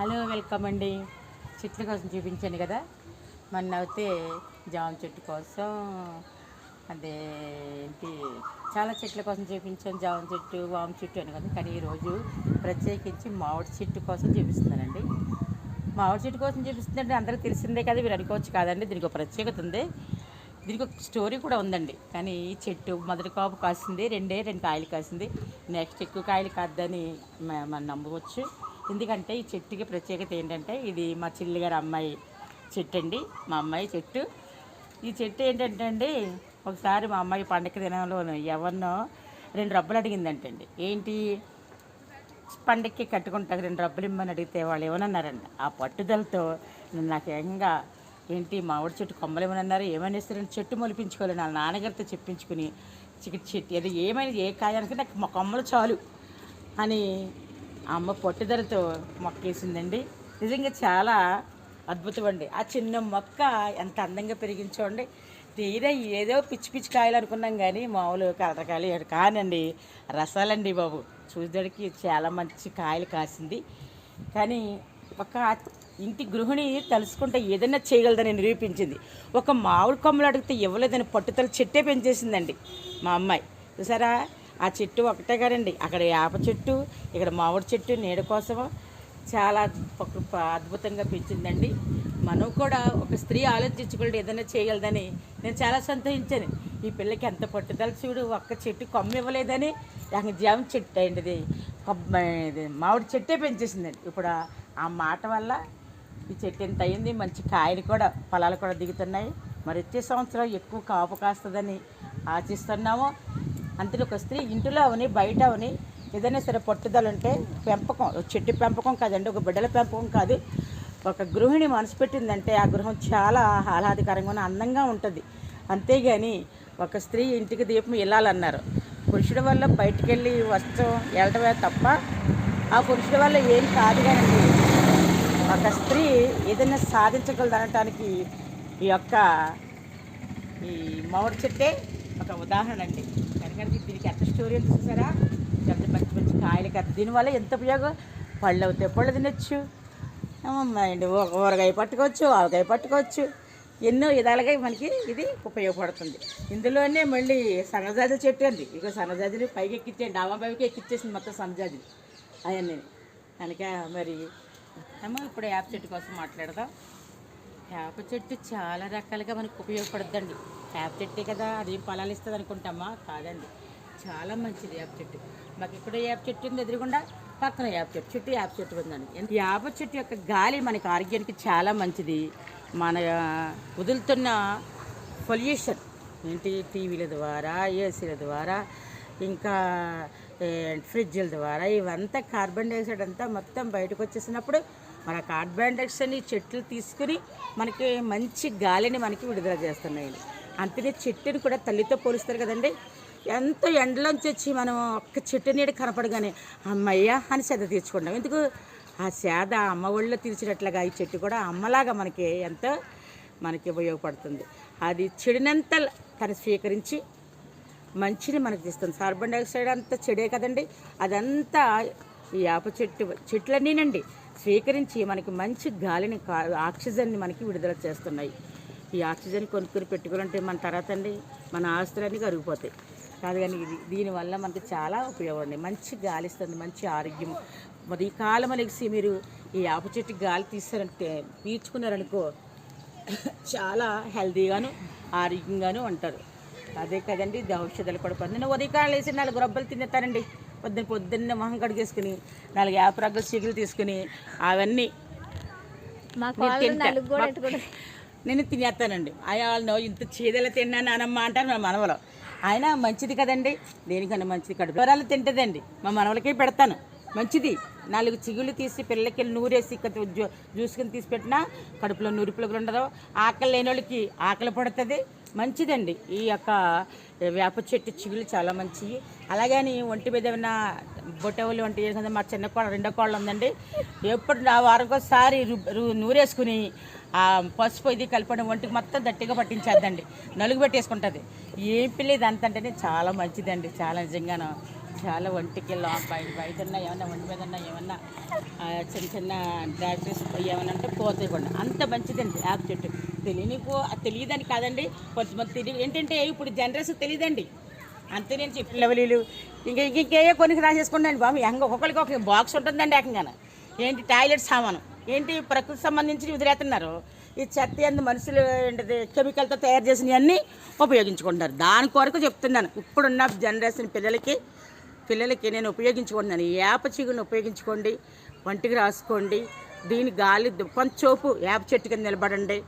Hello welcome అండి. చెట్ల కోసం చూపించాను కదా. మొన్న అయితే జామ చెట్టు కోసం అదే ఏంటి చాలా చెట్ల కోసం చూపించాను జామ చెట్టు వామ చెట్టు అని కదా. కానీ ఈరోజు ప్రత్యేకించి మామిడి చెట్టు కోసం చూపిస్తున్నానండి. మామిడి చెట్టు కోసం చూపిస్తుందంటే అందరికీ తెలిసిందే కదా మీరు అనుకోవచ్చు కాదండి. దీనికి ఒక ప్రత్యేకత ఉంది. దీనికి ఒక స్టోరీ కూడా ఉందండి. కానీ ఈ చెట్టు మొదటి కాపు కాసింది రెండే రెండు కాయలు కాసింది. నెక్స్ట్ ఎక్కువ కాయలు కాదని మనం నమ్మవచ్చు. ఎందుకంటే ఈ చెట్టుకి ప్రత్యేకత ఏంటంటే ఇది మా చెల్లి గారి అమ్మాయి చెట్టు అండి. మా అమ్మాయి చెట్టు. ఈ చెట్టు ఏంటంటే అండి ఒకసారి మా అమ్మాయి పండగ దినంలో ఎవరినో రెండు రబ్బలు అడిగిందంటండి. ఏంటి? పండక్కి కట్టుకుంటారు రెండు రబ్బులు ఇమ్మని అడిగితే వాళ్ళు ఏమన్నారంట ఆ పట్టుదలతో నాకు ఏకంగా ఏంటి మామిడి చెట్టు కొమ్మలు ఏమన్నారు ఏమైనా ఇస్తారని చెట్టు మొలిపించుకోవాలి. నా నాన్నగారితో చెప్పించుకుని చికెట్ చెట్టు. అది ఏమైనా ఏ కాయానికి నాకు మా కొమ్మలు చాలు అని అమ్మ పట్టుదలతో మొక్కేసిందండి. నిజంగా చాలా అద్భుతం అండి ఆ చిన్న మొక్క ఎంత అందంగా పెరిగించండి తీరా ఏదో పిచ్చి పిచ్చి కాయలు అనుకున్నాం కానీ మామూలు కలరకాయలు కానండి. రసాలండి బాబు. చూసేదానికి చాలా మంచి కాయలు కాసింది. కానీ ఒక ఇంటి గృహిణి తలుసుకుంటే ఏదైనా చేయగలదని నిరూపించింది. ఒక మామిడి కొమ్మలు అడిగితే ఇవ్వలేదని పట్టుదల చెట్టే పెంచేసిందండి మా అమ్మాయి. చూసారా? ఆ చెట్టు ఒకటే కదండి. అక్కడ వేప చెట్టు ఇక్కడ మామిడి చెట్టు నీడ కోసము చాలా అద్భుతంగా పెంచిందండి మనం కూడా ఒక స్త్రీ ఆలోచించుకుంటే ఏదైనా చేయగలదని నేను చాలా సంతోషించాను. ఈ పిల్లకి ఎంత పట్టుదల చూడు ఒక్క చెట్టు కొమ్మ ఇవ్వలేదని నాకు జామ చెట్టు అండి ఇది కొబ్బ- ఇది మామిడి చెట్టే పెంచేసిందండి. ఇప్పుడు ఆ- ఆ మాట వల్ల ఈ చెట్టు ఎంత అయింది మంచి కాయలు కూడా ఫలాలు కూడా దిగుతున్నాయి. మరి వచ్చే సంవత్సరం ఎక్కువ కాపు కాస్తుందని ఆశిస్తున్నాము. అందులో ఒక స్త్రీ ఇంటిలో అవని బయట అవని ఏదైనా సరే పట్టుదల ఉంటే పెంపకం చెట్టు పెంపకం కాదండి ఒక బిడ్డల పెంపకం కాదు. ఒక గృహిణి మనసు పెట్టిందంటే ఆ గృహం చాలా ఆహ్లాదకరంగా అందంగా ఉంటుంది. అంతేగాని ఒక స్త్రీ ఇంటికి దీపం వెళ్ళాలన్నారు పురుషుడి వల్ల బయటికి వెళ్ళి వస్త్రం వెళ్ళటమే తప్ప ఆ పురుషుడి వల్ల ఏం కాదు కానండి ఒక స్త్రీ ఏదైనా సాధించగలదనటానికి ఈ యొక్క ఈ మామిడి చెట్టే ఒక ఉదాహరణ అండి కనుక దీనికి ఎంత స్టోరీలు చూసారా? ఎంత మంచి మంచి కాయలు కదా. దీనివల్ల ఎంత ఉపయోగం? పళ్ళు అవుతాయి పళ్ళు తినొచ్చు. అండి ఊరగాయ పట్టుకోవచ్చు ఆవకాయ పట్టుకోవచ్చు. ఎన్నో విధాలుగా మనకి ఇది ఉపయోగపడుతుంది. ఇందులోనే మళ్ళీ సన్నజాజులు చెట్టు అండి. ఇక సన్నజాజులు పైకి ఎక్కించేయండి డాబా ఎక్కిచ్చేసింది మొత్తం సన్నజాజులు అవన్నీ కనుక మరి ఏమో ఇప్పుడు యాప చెట్టు కోసం మాట్లాడదాం. వేప చెట్టు చాలా రకాలుగా మనకు ఉపయోగపడుద్దండి. యాప్ చెట్టే కదా అది ఫలాలు ఇస్తుంది అనుకుంటామా? కాదండి. చాలా మంచిది యాప్ చెట్టు. మాకు ఇక్కడ వేప చెట్టు ఉంది ఎదురుగుండా పక్కన వేప చెట్టు. చుట్టూ వేప చెట్టు ఉందండి. యాప వేప చెట్టు యొక్క గాలి మనకి ఆరోగ్యానికి చాలా మంచిది. మన వదులుతున్న పొల్యూషన్ ఏంటి? టీవీల ద్వారా ఏసీల ద్వారా ఇంకా ఫ్రిడ్జ్ల ద్వారా ఇవంతా కార్బన్ డైఆక్సైడ్ అంతా మొత్తం బయటకు వచ్చేసినప్పుడు మన కార్బన్ డైఆక్సైడ్ని చెట్లు తీసుకుని మనకి మంచి గాలిని మనకి విడుదల చేస్తున్నాయండి. అంతనే చెట్టుని కూడా తల్లితో పోలుస్తారు కదండి. ఎంతో ఎండలోంచి వచ్చి మనం ఒక్క చెట్టు నీడ కనపడగానే అమ్మయ్య అని శ్రద్ధ తీర్చుకుంటాం. ఎందుకు? ఆ సేద అమ్మ ఒళ్ళో తీర్చినట్లుగా ఈ చెట్టు కూడా అమ్మలాగా మనకి ఎంతో మనకి ఉపయోగపడుతుంది. అది చెడునంత తను స్వీకరించి మంచిని మనకు ఇస్తుంది. కార్బన్ డైఆక్సైడ్ అంతా చెడే కదండి. అదంతా ఈ వేప చెట్టు చెట్లన్నీనండి స్వీకరించి మనకి మంచి గాలిని కా- ఆక్సిజన్ని మనకి విడుదల చేస్తున్నాయి. ఈ ఆక్సిజన్ కొనుక్కొని పెట్టుకోవాలంటే మన తర్వాత అండి మన ఆస్తులన్నీ కరిగిపోతాయి. కాదు కానీ ఇది దీనివల్ల మనకి చాలా ఉపయోగం అండి. మంచి గాలి ఇస్తుంది మంచి ఆరోగ్యం. మరి ఈ కాలం అనేసి మీరు ఈ వేప చెట్టు గాలి తీసారంటే పీల్చుకున్నారనుకో చాలా హెల్తీగాను ఆరోగ్యంగాను ఉంటారు. అదే కదండి ఔషధాలు కూడా పొందిన ఉదయకాలం వేసి నాలుగు రబ్బలు తినేస్తానండి పొద్దున్న పొద్దున్నే మొహం కడిగేసుకుని నాలుగు యాప రగ్గలు చిగులు తీసుకుని అవన్నీ నేను తినేస్తానండి. ఆయన ఇంత చీదలు తిన్నాను అనమ్మ అంటారు మా మనవలు. ఆయన మంచిది కదండి. దేనికన్నా మంచిది కడుపు వివరాలు తింటదండి. మా మనవలకే పెడతాను. మంచిది. నాలుగు చిగుళ్ళు తీసి పిల్లలకి నూరేసి ఇక తీసి పెట్టినా కడుపులో నూరిపులు ఉండదు. ఆకలి లేని వాళ్ళకి ఆకలి పడుతుంది. మంచిదండి. ఈ యొక్క వేప చెట్టు చిగులు చాలా మంచివి. అలాగని ఒంటి మీద ఏమైనా బొట్టవులు వంటి చేసిన మా చిన్న కోళ్ళ రెండో కోళ్ళు ఉందండి. ఎప్పుడు నా వారంకోసారి ఒకసారి నూరేసుకుని ఆ పసుపు ఇది కలపడం ఒంటికి మొత్తం గట్టిగా పట్టించేద్దండి. నలుగు పెట్టేసుకుంటుంది. ఏం పిల్ల ఇది అంత అంటేనే చాలా మంచిదండి చాలా నిజంగాను. చాలా ఒంటికి బయట బయట ఉన్న ఏమన్నా ఒంటి మీద ఉన్న ఏమన్నా చిన్న చిన్న డాక్టర్స్ ఏమన్నా అంటే పోతాయి కూడా. అంత మంచిదండి యాప్ చెట్టు తెలియని పో తెలియదని కాదండి కొంతమంది తెలియ ఏంటంటే ఇప్పుడు జనరేషన్ తెలియదండి. అంతే నేను చెప్పిన లెవెలీలు ఇంకా ఇంక ఇంకేయో కొన్ని రాసేసుకుంటాను బాబు. ఎంగ ఒక్కొక్కరికి ఒక బాక్స్ ఉంటుందండి ఏకంగా ఏంటి టాయిలెట్ సామాను? ఏంటి ప్రకృతి సంబంధించి వదిలేస్తున్నారు? ఈ చెత్త ఎందు మనుషులు ఏంటిది కెమికల్తో తయారు చేసినవన్నీ ఉపయోగించుకుంటారు దాని కొరకు చెప్తున్నాను. ఇప్పుడున్న జనరేషన్ పిల్లలకి పిల్లలకి నేను ఉపయోగించుకుంటున్నాను. ఈ వేప ఉపయోగించుకోండి వంటికి రాసుకోండి. దీని గాలి దు- కొంచెంసేపు వేప చెట్టు కింద నిలబడండి.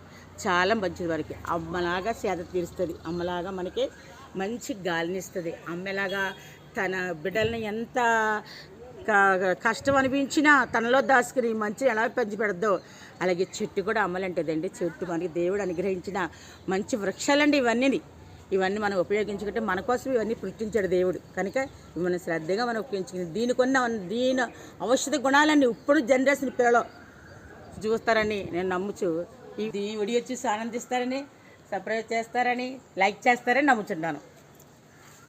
చాలా మంచిది వారికి. అమ్మలాగా సేద తీరుస్తుంది. అమ్మలాగా మనకి మంచి గాలిని ఇస్తుంది అమ్మలాగా తన బిడ్డల్ని ఎంత కష్టం అనిపించినా తనలో దాచుకుని మంచి ఎలా పెంచి పెడద్దో అలాగే చెట్టు కూడా అమ్మలంటదండి. చెట్టు మనకి దేవుడు అనుగ్రహించిన మంచి వృక్షాలండి ఇవన్నీ ఇవన్నీ మనం ఉపయోగించుకుంటే మన కోసం ఇవన్నీ పుట్టించాడు దేవుడు. కనుక ఇవి మనం శ్రద్ధగా మనం ఉపయోగించుకుని దీనికున్న దీని ఔషధ గుణాలన్నీ ఇప్పుడు జనరేషన్ పిల్లలో చూస్తారని నేను నమ్ముచు. ఈ వీడియో చూసి ఆనందిస్తారని సబ్స్క్రైబ్ చేస్తారని లైక్ చేస్తారని నమ్ముచున్నాను.